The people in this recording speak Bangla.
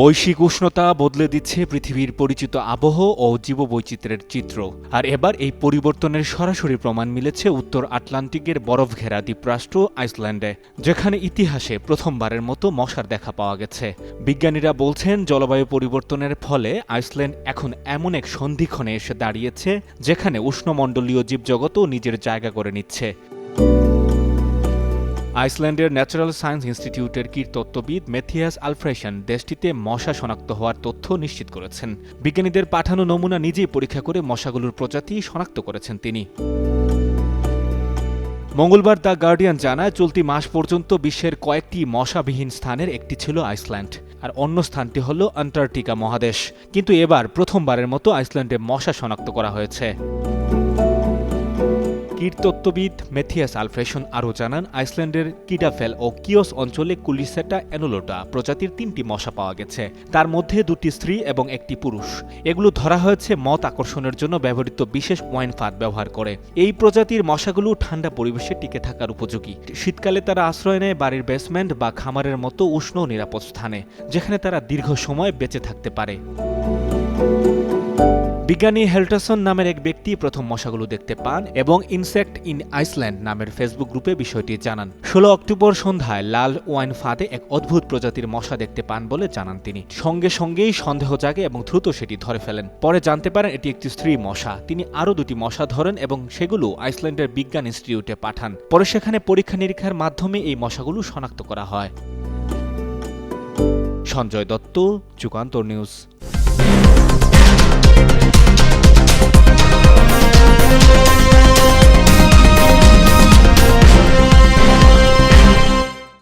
বৈশ্বিক উষ্ণতা বদলে দিচ্ছে পৃথিবীর পরিচিত আবহ ও জীববৈচিত্র্যের চিত্র। আর এবার এই পরিবর্তনের সরাসরি প্রমাণ মিলেছে উত্তর আটলান্টিকের বরফ ঘেরা দ্বীপরাষ্ট্র আইসল্যান্ডে, যেখানে ইতিহাসে প্রথমবারের মতো মশার দেখা পাওয়া গেছে। বিজ্ঞানীরা বলছেন, জলবায়ু পরিবর্তনের ফলে আইসল্যান্ড এখন এমন এক সন্ধিক্ষণে এসে দাঁড়িয়েছে, যেখানে উষ্ণমণ্ডলীয় জীবজগতও নিজের জায়গা করে নিচ্ছে। আইসল্যান্ডের ন্যাচারাল সায়েন্স ইনস্টিটিউটের কীটতত্ত্ববিদ মেথিয়াস আলফ্রেশন দেশটিতে মশা শনাক্ত হওয়ার তথ্য নিশ্চিত করেছেন। বিজ্ঞানীদের পাঠানো নমুনা নিজেই পরীক্ষা করে মশাগুলোর প্রজাতি শনাক্ত করেছেন তিনি। মঙ্গলবার দ্য গার্ডিয়ান জানায়, চলতি মাস পর্যন্ত বিশ্বের কয়েকটি মশাবিহীন স্থানের একটি ছিল আইসল্যান্ড, আর অন্য স্থানটি হল আন্টার্কটিকা মহাদেশ। কিন্তু এবার প্রথমবারের মতো আইসল্যান্ডে মশা শনাক্ত করা হয়েছে। কীটতত্ত্ববিদ মেথিয়াস আলফ্রেশন আরও জানান, আইসল্যান্ডের কিডাফেল ও কিওস অঞ্চলে কুলিসেটা অ্যানোলোটা প্রজাতির তিনটি মশা পাওয়া গেছে। তার মধ্যে দুটি স্ত্রী এবং একটি পুরুষ। এগুলো ধরা হয়েছে মত আকর্ষণের জন্য ব্যবহৃত বিশেষ ওয়াইন ফাঁদ ব্যবহার করে। এই প্রজাতির মশাগুলো ঠান্ডা পরিবেশে টিকে থাকার উপযোগী। শীতকালে তারা আশ্রয় নেয় বাড়ির বেসমেন্ট বা খামারের মতো উষ্ণ নিরাপদ স্থানে, যেখানে তারা দীর্ঘ সময় বেঁচে থাকতে পারে। বিজ্ঞানী হেল্টাসন নামের এক ব্যক্তি প্রথম মশাগুলো দেখতে পান এবং ইনসেক্ট ইন আইসল্যান্ড নামের ফেসবুক গ্রুপে বিষয়টি জানান। ষোলো অক্টোবর সন্ধ্যায় লাল ওয়াইন ফাঁদে এক অদ্ভুত প্রজাতির মশা দেখতে পান বলে জানান তিনি। সঙ্গে সঙ্গেই সন্দেহ জাগে এবং দ্রুত সেটি ধরে ফেলেন। পরে জানতে পারেন এটি একটি স্ত্রী মশা। তিনি আরও দুটি মশা ধরেন এবং সেগুলো আইসল্যান্ডের বিজ্ঞান ইনস্টিটিউটে পাঠান। পরে সেখানে পরীক্ষা নিরীক্ষার মাধ্যমে এই মশাগুলো শনাক্ত করা হয়। সঞ্জয় দত্ত, যুগান্তর নিউজ।